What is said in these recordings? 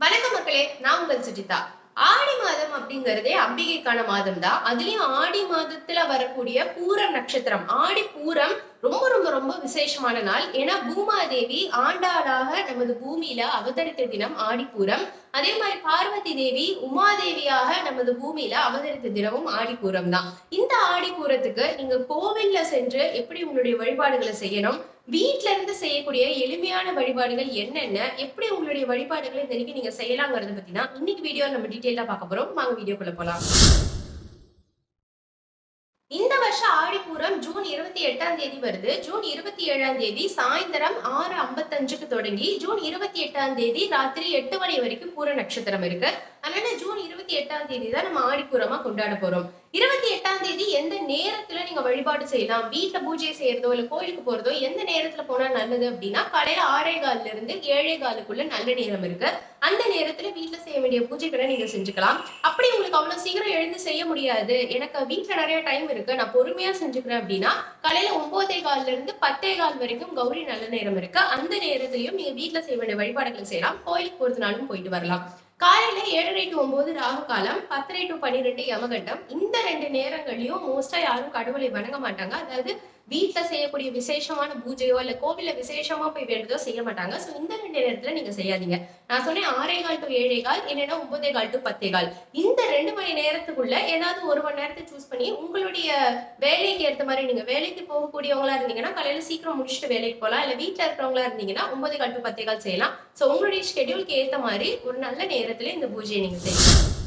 வணக்கம் மக்களே நான் உங்கள் சுஜிதா. ஆடி மாதம் அப்படிங்கறதே அம்பிகைக்கான மாதம் தான் அதுலயும் ஆடி மாதத்துல வரக்கூடிய பூரம் நட்சத்திரம். ஆடி பூரம் ரொம்ப ரொம்ப ரொம்ப விசேஷமான நாள். ஏன்னா பூமாதேவி ஆண்டாளாக நமது பூமியில அவதரித்த தினம் ஆடிப்பூரம் அதே மாதிரி பார்வதி தேவி உமாதேவியாக நமது பூமியில அவதரித்த தினமும் ஆடிப்பூரம் தான் இந்த ஆடிப்பூரத்துக்கு நீங்க கோவில்ல சென்று எப்படி உங்களுடைய வழிபாடுகளை செய்யணும்? வீட்ல இருந்து செய்யக்கூடிய எளிமையான வழிபாடுகள் என்னென்ன? எப்படி உங்களுடைய வழிபாடுகளை இன்னைக்கு நீங்க செய்யலாங்கிறத பத்தி தான் இன்னைக்கு வீடியோ நம்ம டீட்டெயிலா பார்க்க போறோம். வாங்க வீடியோக்குள்ள போலாம். இந்த வருஷம் ஆடிப்பூரம் ஜூன் இருபத்தி எட்டாம் தேதி வருது. ஜூன் இருபத்தி ஏழாம் தேதி சாயந்தரம் ஆறு ஐம்பத்தஞ்சுக்கு தொடங்கி ஜூன் இருபத்தி எட்டாம் தேதி ராத்திரி எட்டு மணி வரைக்கும் பூர நட்சத்திரம் இருக்கு. அதனால ஜூன் இருபத்தி எட்டாம் தேதி தான் நம்ம ஆடிப்பூரமா கொண்டாட போறோம். இருபத்தி எட்டாம் தேதி எந்த நேரத்துல நீங்க வழிபாடு செய்யலாம்? வீட்டுல பூஜை செய்யறதோ இல்ல கோயிலுக்கு போறதோ எந்த நேரத்துல போனா நல்லது அப்படின்னா காலையில ஆறே கால்ல இருந்து ஏழே காலுக்குள்ள நல்ல நேரம் இருக்கு. அந்த நேரத்துல வீட்டுல செய்ய வேண்டிய பூஜைகளை நீங்க செஞ்சுக்கலாம். அப்படி உங்களுக்கு அவ்வளவு சீக்கிரம் எழுந்து செய்ய முடியாது. எனக்கு வீட்டுல நிறைய டைம் இருக்கு. நான் பொறுமையா செஞ்சுக்கிறேன் அப்படின்னா காலையில ஒன்பதே கால்ல இருந்து பத்தே கால் வரைக்கும் கௌரி நல்ல நேரம் இருக்கு. அந்த நேரத்திலையும் நீங்க வீட்டுல செய்ய வேண்டிய வழிபாடுகளை செய்யலாம். கோயிலுக்கு போறதுனாலும் போயிட்டு வரலாம். காலையில ஏழரை டு ஒன்பது ராகு காலம் பத்தரை டு பன்னிரெண்டு யமகண்டம். இந்த ரெண்டு நேரங்களையும் மோஸ்டா யாரும் கடவுளை வணங்க மாட்டாங்க. அதாவது வீட்டுல செய்யக்கூடிய விசேஷமான பூஜையோ இல்ல கோவில விசேஷமா போய் வேண்டதோ செய்ய மாட்டாங்க. சோ இந்த ரெண்டு நேரத்துல நீங்க செய்யாதீங்க. நான் சொன்னேன் ஆறே கால் டு ஏழே கால் இல்லைன்னா ஒன்பதே கால் டு பத்தே கால். இந்த ரெண்டு மணி நேரத்துக்குள்ள ஏதாவது ஒரு மணி நேரத்தை சூஸ் பண்ணி உங்களுடைய வேலைக்கு ஏற்ற மாதிரி நீங்க வேலைக்கு போகக்கூடியவங்களா இருந்தீங்கன்னா காலையில சீக்கிரம் முடிச்சுட்டு வேலைக்கு போகலாம். இல்ல வீட்டுல இருக்கிறவங்களா இருந்தீங்கன்னா ஒன்பது கால் டு பத்தே கால் செய்யலாம். சோ உங்களுடைய ஷெடியூலுக்கு ஏத்த மாதிரி ஒரு நல்ல நேரத்துல இந்த பூஜையை நீங்க செய்யலாம்.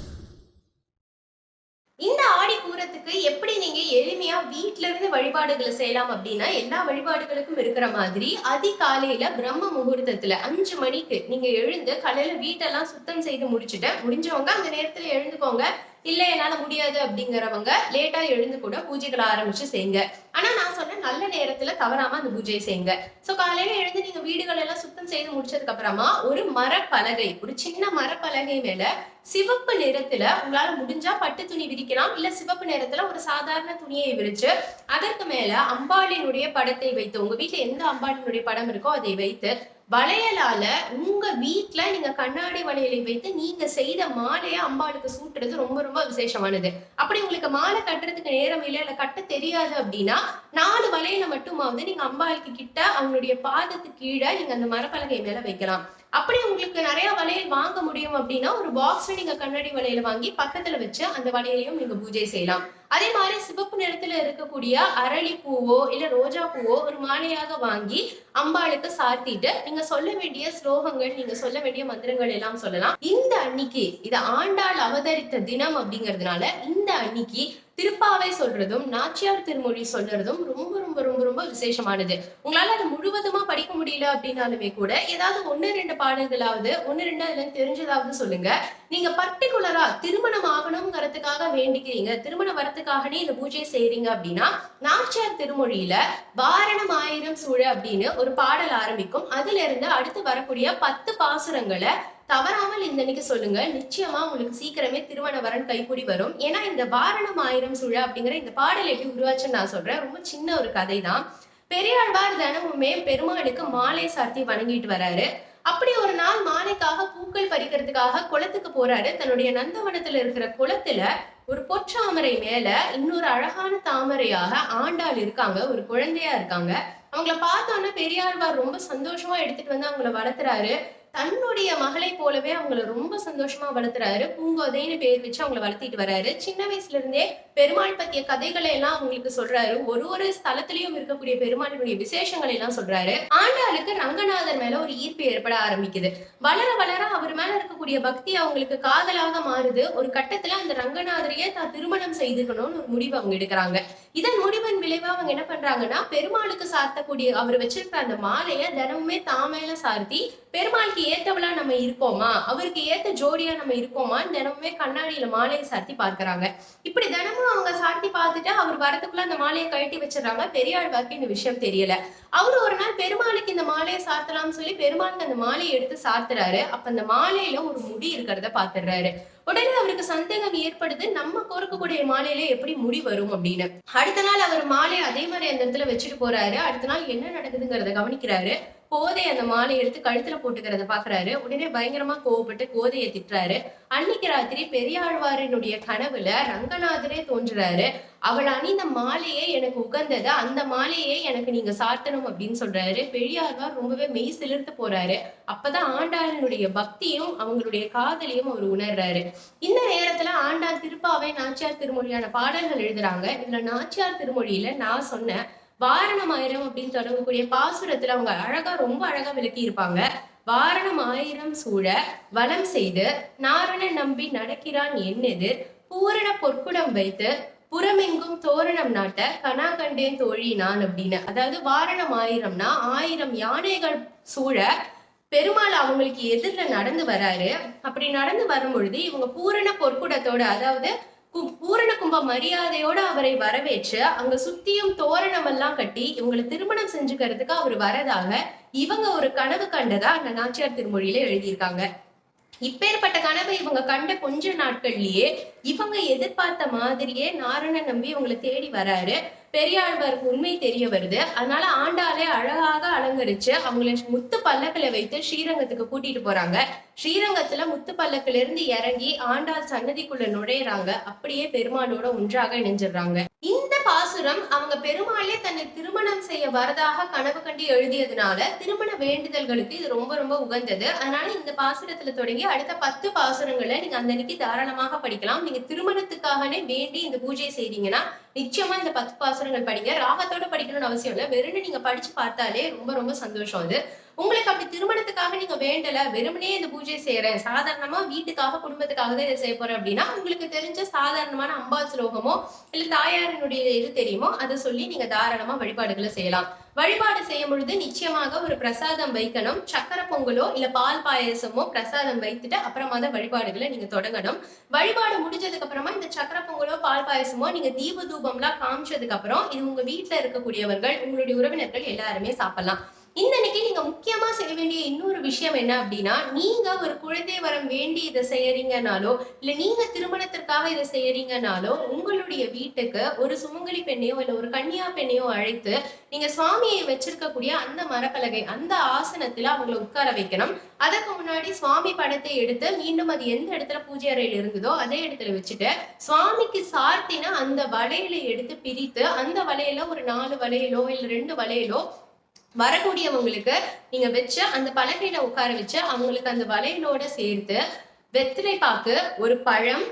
ஆடி எப்படி நீங்க எளிமையா வீட்ல இருந்து வழிபாடுகளை செய்யலாம் அப்படின்னா எல்லா வழிபாடுகளுக்கும் இருக்கிற மாதிரி அதிகாலையில பிரம்ம முகூர்த்தத்துல அஞ்சு மணிக்கு நீங்க எழுந்து காலையில வீட்டெல்லாம் சுத்தம் செய்து முடிச்சுட்டு முடிஞ்சவங்க அந்த நேரத்துல எழுந்துக்கோங்க. இல்லை என்னால முடியாது அப்படிங்கிறவங்க லேட்டா எழுந்து கூட பூஜைகளை ஆரம்பிச்சு செய்யுங்க ஆனா நான் சொன்ன நல்ல நேரத்துல தவறாம அந்த பூஜையை செய்யுங்க சோ காலையில எழுந்து நீங்க வீடுகள் எல்லாம் சுத்தம் செய்து முடிச்சதுக்கு அப்புறமா ஒரு மரப்பலகை ஒரு சின்ன மரப்பலகை மேல சிவப்பு நிறத்துல உங்களால முடிஞ்சா பட்டு துணி விரிக்கலாம் இல்ல சிவப்பு நிறத்துல ஒரு சாதாரண துணியை விரிச்சு அதற்கு மேல அம்பாளினுடைய படத்தை வைத்து உங்க வீட்டுல எந்த அம்பாளினுடைய படம் இருக்கோ அதை வைத்து வளையலால உங்க வீட்டுல நீங்க கண்ணாடி வளையலை வைத்து நீங்க செய்த மாலையை அம்பாளுக்கு சூட்டுறது ரொம்ப ரொம்ப விசேஷமானது. அப்படி உங்களுக்கு மாலை கட்டுறதுக்கு நேரம் இல்லை இல்ல கட்ட தெரியாது அப்படின்னா நாலு வளையல மட்டுமாவது நீங்க அம்பாளுக்கு கிட்ட அவங்களுடைய பாதத்துக்கு கீழே நீங்க அந்த மரப்பலகை மேல வைக்கலாம். அப்படி உங்களுக்கு நிறைய வளையல் வாங்க முடியும் அப்படின்னா ஒரு பாக்ஸ்ல நீங்க கண்ணாடி வளையல் வாங்கி பக்கத்துல வச்சு அந்த வளையலையும் நீங்க பூஜை செய்யலாம். அதே மாதிரி சிவப்பு நிறத்துல இருக்கக்கூடிய அரளி பூவோ இல்ல ரோஜா பூவோ ஒரு மாலையாக வாங்கி அம்பாளுக்கு சாத்திட்டு நீங்க சொல்ல வேண்டிய ஸ்லோகங்கள் நீங்க சொல்ல வேண்டிய மந்திரங்கள் எல்லாம் சொல்லலாம். இந்த அன்னைக்கு இது ஆண்டாள் அவதரித்த தினம் அப்படிங்கிறதுனால இந்த அன்னைக்கு திருப்பாவை சொல்றதும் நாச்சியார் திருமொழி சொல்றதும் ரொம்ப ரொம்ப ரொம்ப ரொம்ப விசேஷமானது. உங்களால அது முழுவதுமா படிக்க முடியல அப்படின்னாலுமே கூட ஏதாவது ஒன்னு ரெண்டு பாடல்களாவது ஒன்னு ரெண்டு அதுல தெரிஞ்சதாவது சொல்லுங்க. நீங்க பர்டிகுலரா திருமணம் ஆகணுங்கிறதுக்காக வேண்டிக்கிறீங்க திருமணம் வரத்துக்காகனே இந்த பூஜை செய்றீங்க அப்படின்னா நாச்சியார் திருமொழியில வாரணம் ஆயிரம் சூழ அப்படின்னு ஒரு பாடல் ஆரம்பிக்கும். அதுல இருந்து அடுத்து வரக்கூடிய பத்து பாசுரங்களை தவறாமல் இந்த அன்னைக்கு சொல்லுங்க. நிச்சயமா உங்களுக்கு சீக்கிரமே திருமண வரன் கைகூடி வரும். ஏன்னா இந்த வாரணம் ஆயிரம் சுழ அப்படிங்கிற இந்த பாடல் எப்படி உருவாச்சுன்னு நான் சொல்றேன். ரொம்ப சின்ன ஒரு கதை தான் பெரியாழ்வார் தினமுமே பெருமாளுக்கு மாலை சாத்தி வணங்கிட்டு வராரு. அப்படி ஒரு நாள் மாலைக்காக பூக்கள் பறிக்கிறதுக்காக குளத்துக்கு போறாரு. தன்னுடைய நந்தவனத்துல இருக்கிற குளத்துல ஒரு பொற்றாமரை மேல இன்னொரு அழகான தாமரையாக ஆண்டாள் இருக்காங்க. ஒரு குழந்தையா இருக்காங்க. அவங்கள பார்த்தோன்னா பெரியாழ்வார் ரொம்ப சந்தோஷமா எடுத்துட்டு வந்து அவங்கள வளர்த்துறாரு. தன்னுடைய மகளை போலவே அவங்கள ரொம்ப சந்தோஷமா வளர்த்துறாரு. பூங்கோதைன்னு பேர் வச்சு அவங்கள வளர்த்திட்டு வராரு. சின்ன வயசுல இருந்தே பெருமாள் பத்திய கதைகளை எல்லாம் அவங்களுக்கு சொல்றாரு. ஒரு ஒரு ஸ்தலத்திலயும் இருக்கக்கூடிய பெருமாளினுடைய விசேஷங்களை எல்லாம் சொல்றாரு. ஆண்டாளுக்கு ரங்கநாதர் மேல ஒரு ஈர்ப்பு ஏற்பட ஆரம்பிக்குது. வளர வளர அவர் மேல இருக்கக்கூடிய பக்தி அவங்களுக்கு காதலாக மாறுது. ஒரு கட்டத்துல அந்த ரங்கநாதரையே தான் திருமணம் செய்துக்கணும்னு ஒரு முடிவு அவங்க எடுக்கிறாங்க. இதன் முடிவு விளைவா அவங்க என்ன பண்றாங்கன்னா பெருமாளுக்கு சாத்தக்கூடிய அவர் வச்சிருக்கிற அந்த மாலைய தினமுமே தாமேல சார்த்தி பெருமாளுக்கு ஏத்தவளா நம்ம இருக்கோமா அவருக்கு ஏத்த ஜோடியா நம்ம இருக்கோமா தினமுமே கண்ணாடியில மாலையை சாத்தி பார்க்கறாங்க. இப்படி தினமும் அவங்க சாத்தி பார்த்துட்டு அவர் வரத்துக்குள்ள அந்த மாலையை கழட்டி வச்சிடறாங்க. பெரியாழ்வாருக்கு இந்த விஷயம் தெரியல. அவரு ஒரு நாள் பெருமாளுக்கு இந்த மாலையை சாத்தலாம்னு சொல்லி பெருமாளுக்கு அந்த மாலையை எடுத்து சாத்துறாரு. அப்ப அந்த மாலையில ஒரு முடி இருக்கிறத பாத்துடுறாரு. உடனே அவருக்கு சந்தேகம் ஏற்படுது நம்ம கோர்க்கக்கூடிய மாலையில எப்படி முடி வரும் அப்படின்னு. அடுத்த நாள் அவர் மாலையை அதே மாதிரி அந்த இடத்துல வச்சுட்டு போறாரு. அடுத்த நாள் என்ன நடக்குதுங்கிறத கவனிக்கிறாரு. கோதை அந்த மாலை எடுத்து கழுத்துல போட்டுக்கிறத பாக்குறாரு. உடனே பயங்கரமா கோவப்பட்டு கோதையை திட்டுறாரு. அன்னைக்கு ராத்திரி பெரியாழ்வாரினுடைய கனவுல ரங்கநாதரே தோன்றுறாரு. அவள் அணிந்த மாலையே எனக்கு உகந்தது. அந்த மாலையே எனக்கு நீங்க சாத்தணும் அப்படின்னு சொல்றாரு. பெரியாழ்வார் ரொம்பவே மெய் சிலிர்த்து போறாரு. அப்பதான் ஆண்டாளினுடைய பக்தியும் அவங்களுடைய காதலியும் அவர் உணர்றாரு. இந்த நேரத்துல ஆண்டாள் திருப்பாவை நாச்சியார் திருமொழியான பாடல்கள் எழுதுறாங்க. இதுல நாச்சியார் திருமொழியில நான் சொன்னேன் வாரணம் ஆயிரம் அப்படின்னு தொடங்கக்கூடிய பாசுரத்துல அவங்க அழகா ரொம்ப அழகா விளக்கி இருப்பாங்க வாரணம் ஆயிரம் சூழ வளம் செய்து நாரண நம்பி நடக்கிறான் என்னெதிர் பூரண பொற்குடம் வைத்து புறமெங்கும் தோரணம் நாட்ட கனா கண்டேன் தோழி நான் அப்படின்னு. அதாவது வாரணம் ஆயிரம்னா ஆயிரம் யானைகள் சூழ பெருமாள் அவங்களுக்கு எதிர்ல நடந்து வராரு. அப்படி நடந்து வரும் பொழுது இவங்க பூரண பொற்குடத்தோட அதாவது பூர ரொம்ப மரியாதையோட அவரை வரவேற்று அங்க சுத்தியும் தோரணம் எல்லாம் கட்டி இவங்களை திருமணம் செஞ்சுக்கிறதுக்கு அவர் வரதாக இவங்க ஒரு கனவு கண்டதா அந்த நாச்சியார் திருமொழியில எழுதியிருக்காங்க. இப்பேற்பட்ட கனவை இவங்க கண்ட கொஞ்ச நாட்கள்லயே இவங்க எதிர்பார்த்த மாதிரியே நாராயண நம்பி இவங்களை தேடி வராரு. பெரியாழ்வார் உண்மை தெரிய வருது. அதனால ஆண்டாளே அழகாக அலங்கரிச்சு அவங்களை முத்து பல்லக்கில வைத்து ஸ்ரீரங்கத்துக்கு கூட்டிட்டு போறாங்க. ஸ்ரீரங்கத்துல முத்து பல்லக்கிலிருந்து இறங்கி ஆண்டாள் சன்னதிக்குள்ள நுழையிறாங்க. அப்படியே பெருமாளோட ஒன்றாக இணைஞ்சிடுறாங்க. இந்த பாசுரம் அவங்க பெருமாளே தன்னை திருமணம் செய்ய வரதாக கனவு கண்டு எழுதியதுனால திருமண வேண்டுதல்களுக்கு இது ரொம்ப ரொம்ப உகந்தது. அதனால இந்த பாசுரத்துல தொடங்கி அடுத்த பத்து பாசுரங்களை நீங்க அந்த அன்னைக்கு தாராளமாக படிக்கலாம். நீங்க திருமணத்துக்காகவே வேண்டி இந்த பூஜை செய்தீங்கன்னா நிச்சயமா இந்த பத்து பாசுரங்கள் படிங்க. ராகத்தோட படிக்கணும்னு அவசியம் இல்லை. வெறும்னு நீங்க படிச்சு பார்த்தாலே ரொம்ப ரொம்ப சந்தோஷம் அது. உங்களுக்கு அப்படி திருமணத்துக்காக நீங்க வேண்டல வெறுமனே இந்த பூஜை செய்யறேன். சாதாரணமா வீட்டுக்காக குடும்பத்துக்காக தான் இதை செய்ய போறேன் அப்படின்னா உங்களுக்கு தெரிஞ்ச சாதாரணமான அம்பாள் ஸ்லோகமோ இல்ல தாயாரினுடைய இது தெரியுமோ அதை சொல்லி நீங்க தாராளமா வழிபாடுகளை செய்யலாம். வழிபாடு செய்யும் பொழுது நிச்சயமாக ஒரு பிரசாதம் வைக்கணும். சக்கரை பொங்கலோ இல்ல பால் பாயசமோ பிரசாதம் வைத்துட்டு அப்புறமா தான் வழிபாடுகளை நீங்க தொடங்கணும். வழிபாடு முடிஞ்சதுக்கு அப்புறமா இந்த சக்கரை பொங்கலோ பால் பாயசமோ நீங்க தீப தூபம்லாம் காமிச்சதுக்கு அப்புறம் இது உங்க வீட்டுல இருக்கக்கூடியவர்கள் உங்களுடைய உறவினர்கள் எல்லாருமே சாப்பிடலாம். இந்த நீங்க முக்கியமா செய்ய வேண்டிய இன்னொரு விஷயம் என்ன அப்படின்னா நீங்க ஒரு குழந்தை வரம் வேண்டி இதை செய்யறீங்கனாலோ இல்ல நீங்க திருமணத்திற்காக இதை செய்யறீங்கனாலோ உங்களுடைய வீட்டுக்கு ஒரு சுமங்கலி பெண்ணையோ இல்ல ஒரு கன்னியா பெண்ணையோ அழைத்து நீங்க சுவாமியை வச்சிருக்கக்கூடிய அந்த மரப்பலகை அந்த ஆசனத்துல அவங்கள உட்கார வைக்கணும். அதுக்கு முன்னாடி சுவாமி படத்தை எடுத்து மீண்டும் அது எந்த இடத்துல பூஜை அறையில் இருந்ததோ அதே இடத்துல வச்சுட்டு சுவாமிக்கு சார்த்தின அந்த வளையலை எடுத்து பிரித்து அந்த வளையல ஒரு நாலு வளையலோ இல்ல ரெண்டு வளையலோ வரக்கூடியவங்களுக்கு நீங்க வச்சு அந்த பலகையில உட்கார வச்சு அவங்களுக்கு அந்த வளையலோட சேர்த்து வெத்திலை பாக்கு ஒரு பழம்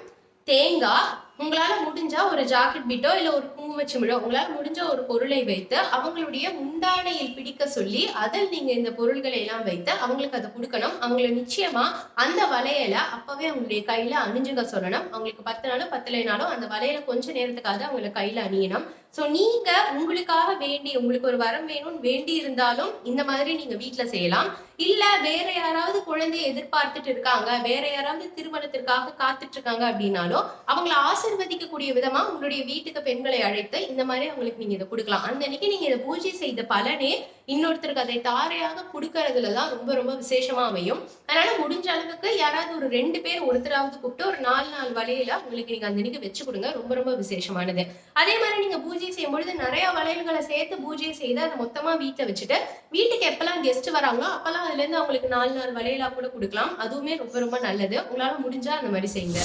தேங்காய் உங்களால முடிஞ்சா ஒரு ஜாக்கெட் பிட்டோ இல்ல ஒரு குங்குமச்சிமிழோ உங்களால முடிஞ்ச ஒரு பொருளை வைத்து அவங்களுடைய முந்தானையில் பிடிக்க சொல்லி அதில் நீங்க இந்த பொருள்களை எல்லாம் வைத்து அவங்களுக்கு அதை கொடுக்கணும். அவங்களை நிச்சயமா அந்த வலையில அப்பவே அவங்களுடைய கையில அணிஞ்சுக்க சொல்லணும். அவங்களுக்கு பத்து நாளும் பத்தலைனாலும் அந்த வலையில கொஞ்ச நேரத்துக்காக அவங்களை கையில அணியணும். ஸோ நீங்க உங்களுக்காக வேண்டி உங்களுக்கு ஒரு வரம் வேணும்னு வேண்டி இருந்தாலும் இந்த மாதிரி நீங்க வீட்டுல செய்யலாம். இல்ல வேற யாராவது குழந்தைய எதிர்பார்த்துட்டு இருக்காங்க வேற யாராவது திருமணத்திற்காக காத்துட்டு இருக்காங்க அப்படின்னாலும் அவங்கள ஆசிர்வதிக்கக்கூடிய விதமா உங்களுடைய வீட்டுக்கு பெண்களை அழைத்து இந்த மாதிரி அவங்களுக்கு நீங்க இதை கொடுக்கலாம். அந்த அன்னைக்கு நீங்க இதை பூஜை செய்த பலனே இன்னொருத்தருக்கு அதை தாரையாக கொடுக்கறதுல தான் ரொம்ப ரொம்ப விசேஷமா அமையும். அதனால முடிஞ்ச அளவுக்கு யாராவது ஒரு ரெண்டு பேர் ஒருத்தராவது கூப்பிட்டு ஒரு நாலு நாள் வலையில உங்களுக்கு நீங்க அந்த அன்னைக்கு வச்சு கொடுங்க. ரொம்ப ரொம்ப விசேஷமானது. அதே மாதிரி நீங்க பூஜை செய்யும் பொழுது நிறைய வளையல்களை சேர்த்து பூஜை செய்து அதை மொத்தமா வீட்டுல வச்சுட்டு வீட்டுக்கு எப்பெல்லாம் கெஸ்ட் வராங்களோ அப்பெல்லாம் அதுல இருந்து அவங்களுக்கு நாலு நாள் வளையலா கூட கொடுக்கலாம். அதுவுமே ரொம்ப ரொம்ப நல்லது. உங்களால முடிஞ்சா அந்த மாதிரி செய்யுங்க.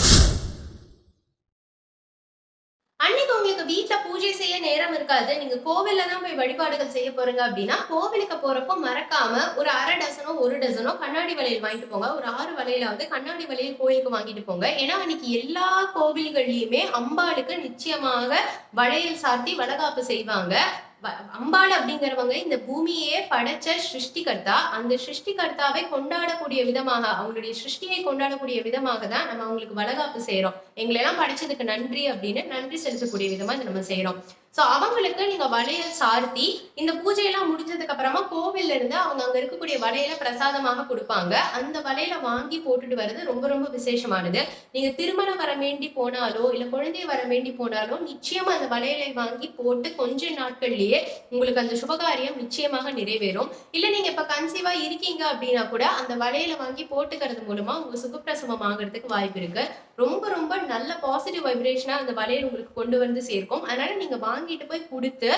உங்களுக்கு பூஜை செய்ய நேரம் இருக்காது. நீங்க கோவில்ல தான் போய் வழிபாடுகள் செய்ய போறீங்க அப்படின்னா கோவிலுக்கு போறப்போ மறக்காம ஒரு அரை டசனோ ஒரு டசனோ கண்ணாடி வளையல் வாங்கிட்டு போங்க. ஒரு ஆறு வளையலாவது கண்ணாடி வளையல் கோயிலுக்கு வாங்கிட்டு போங்க. ஏன்னா அன்னைக்கு எல்லா கோவில்கள்லயுமே அம்பாளுக்கு நிச்சயமாக வளையல் சாத்தி வளகாப்பு செய்வாங்க. அம்பாள் அப்படிங்கிறவங்க இந்த பூமியே படைச்ச சிருஷ்டிகர்த்தா அந்த சிருஷ்டிகர்த்தாவை கொண்டாடக்கூடிய விதமாக அவங்களுடைய சிருஷ்டியை கொண்டாடக்கூடிய விதமாக தான் நம்ம அவங்களுக்கு வளகாப்பு செய்யறோம் எங்களை எல்லாம் படைச்சதுக்கு நன்றி அப்படின்னு நன்றி செலுத்தக்கூடிய விதமா இதை நம்ம செய்யறோம் ஸோ அவங்களுக்கு நீங்க வளையல் சார்த்தி இந்த பூஜையெல்லாம் முடிஞ்சதுக்கு அப்புறமா கோவில்ல இருந்து அவங்க அங்க இருக்கக்கூடிய வளையல பிரசாதமாக கொடுப்பாங்க. அந்த வளையல வாங்கி போட்டுட்டு வர்றது ரொம்ப ரொம்ப விசேஷமானது. நீங்க திருமணம் வர வேண்டி போனாலோ இல்ல குழந்தைய வர வேண்டி போனாலோ நிச்சயமா அந்த வளையலை வாங்கி போட்டு கொஞ்ச நாட்கள்லயே உங்களுக்கு அந்த சுபகாரியம் நிச்சயமாக நிறைவேறும். இல்ல நீங்க இப்ப கன்சீவா இருக்கீங்க அப்படின்னா கூட அந்த வளையலை வாங்கி போட்டுக்கிறது மூலமா உங்க சுகப்பிரசவம் ஆகிறதுக்கு வாய்ப்பு இருக்கு. ரொம்ப ரொம்ப நல்ல பாசிட்டிவ் வைப்ரேஷனா அந்த வளையல் உங்களுக்கு கொண்டு வந்து சேர்க்கும். அதனால நீங்க வாங்கிட்டு போய் கொடுத்து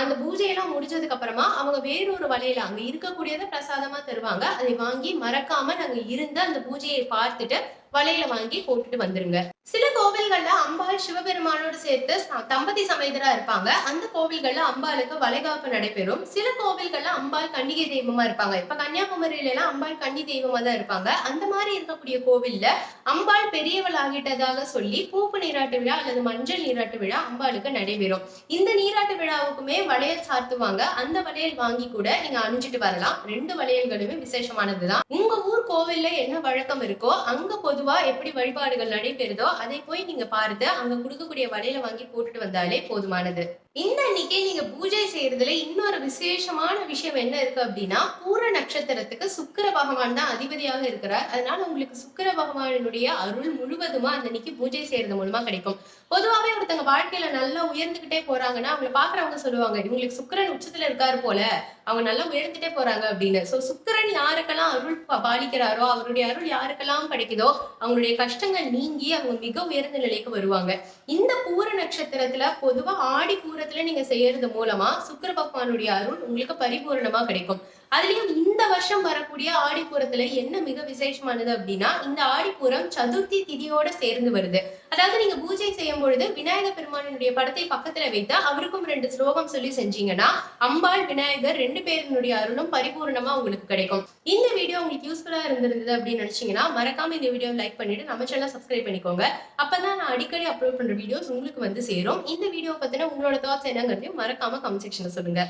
அந்த பூஜையெல்லாம் முடிஞ்சதுக்கு அப்புறமா அவங்க வேறொரு வலையில அங்க இருக்கக்கூடியதை பிரசாதமா தருவாங்க. அதை வாங்கி மறக்காம நாங்கள் இருந்து அந்த பூஜையை பார்த்துட்டு வலையில வாங்கி போட்டுட்டு வந்துருங்க. சில கோவில்கள்ல அம்பாள் சிவபெருமானோடு சேர்த்து தம்பதி சமேதரா இருப்பாங்க. அந்த கோவில்கள்ல அம்பாளுக்கு வளைகாப்பு நடைபெறும். சில கோவில்கள்ல அம்பாள் கன்னிகை தெய்வமா இருப்பாங்க. இப்ப கன்னியாகுமரியில எல்லாம் அம்பாள் கன்னி தெய்வமா தான் இருப்பாங்க. அந்த மாதிரி இருக்கக்கூடிய கோவில்ல அம்பாள் பெரியவள் ஆகிட்டதாக சொல்லி பூப்பு நீராட்டு விழா அல்லது மஞ்சள் நீராட்டு விழா அம்பாளுக்கு நடைபெறும். இந்த நீராட்டு விழாவுக்குமே வளையல் சாத்துவாங்க. அந்த வளையல் வாங்கி கூட நீங்க அணிஞ்சிட்டு வரலாம். ரெண்டு வளையல்களுமே விசேஷமானதுதான். உங்க ஊர் கோவில்ல என்ன வழக்கம் இருக்கோ அங்க பொது பொதுவா எப்படி வழிபாடுகள் நடைபெறுதோ அதை போய் நீங்க பார்த்து அங்க கொடுக்கக்கூடிய வலையில வாங்கி போட்டுட்டு வந்தாலே போதுமானது. இந்த அன்னைக்கே நீங்க பூஜை செய்யறதுல இன்னொரு விசேஷமான விஷயம் என்ன இருக்கு அப்படின்னா பூர நட்சத்திரத்துக்கு சுக்கிர பகவான் தான் அதிபதியாக இருக்கிறார். அதனால உங்களுக்கு சுக்கர பகவானுடைய அருள் முழுவதுமா அந்த அன்னைக்கு பூஜை செய்யறது மூலமா கிடைக்கும். பொதுவாவே ஒருத்தங்க வாழ்க்கையில நல்லா உயர்ந்துகிட்டே போறாங்கன்னா அவங்கள பாக்குறவங்க சொல்லுவாங்க இவங்களுக்கு சுக்கிரன் உச்சத்துல இருக்காரு போல அவங்க நல்லா உயர்ந்துட்டே போறாங்க அப்படின்னு. சோ சுக்கிரன் யாருக்கெல்லாம் அருள் பா- பாலிக்கிறாரோ அவருடைய அருள் யாருக்கெல்லாம் கிடைக்குதோ அவங்களுடைய கஷ்டங்கள் நீங்கி அவங்க மிக உயர்ந்த நிலைக்கு வருவாங்க. இந்த பூர நட்சத்திரத்துல பொதுவா ஆடி பூரத்துல நீங்க செய்யறது மூலமா சுக்கர பகவானுடைய அருள் உங்களுக்கு பரிபூரணமா கிடைக்கும். அதுலயும் இந்த வருஷம் வரக்கூடிய ஆடிப்பூரத்துல என்ன மிக விசேஷமானது அப்படின்னா இந்த ஆடிப்பூரம் சதுர்த்தி திதியோட சேர்ந்து வருது. அதாவது நீங்க பூஜை செய்யும் பொழுது விநாயக பெருமானுடைய படத்தை பக்கத்துல வைத்து அவருக்கும் ரெண்டு ஸ்லோகம் சொல்லி செஞ்சீங்கன்னா அம்பாள் விநாயகர் ரெண்டு பேரினுடைய அருளும் பரிபூர்ணமா உங்களுக்கு கிடைக்கும். இந்த வீடியோ உங்களுக்கு யூஸ்ஃபுல்லா இருந்திருந்தது அப்படின்னு நினைச்சீங்கன்னா மறக்காம இந்த வீடியோ லைக் பண்ணிட்டு நம்ம சேனல் சப்ஸ்கிரைப் பண்ணிக்கோங்க. அப்பதான் நான் அடிக்கடி அப்லோட் பண்ற வீடியோஸ் உங்களுக்கு வந்து சேரும். இந்த வீடியோ பத்தின உங்களோட தாட்ஸ் என்னங்கிறதையும் மறக்காம கமெண்ட் செக்ஷன்ல சொல்லுங்க.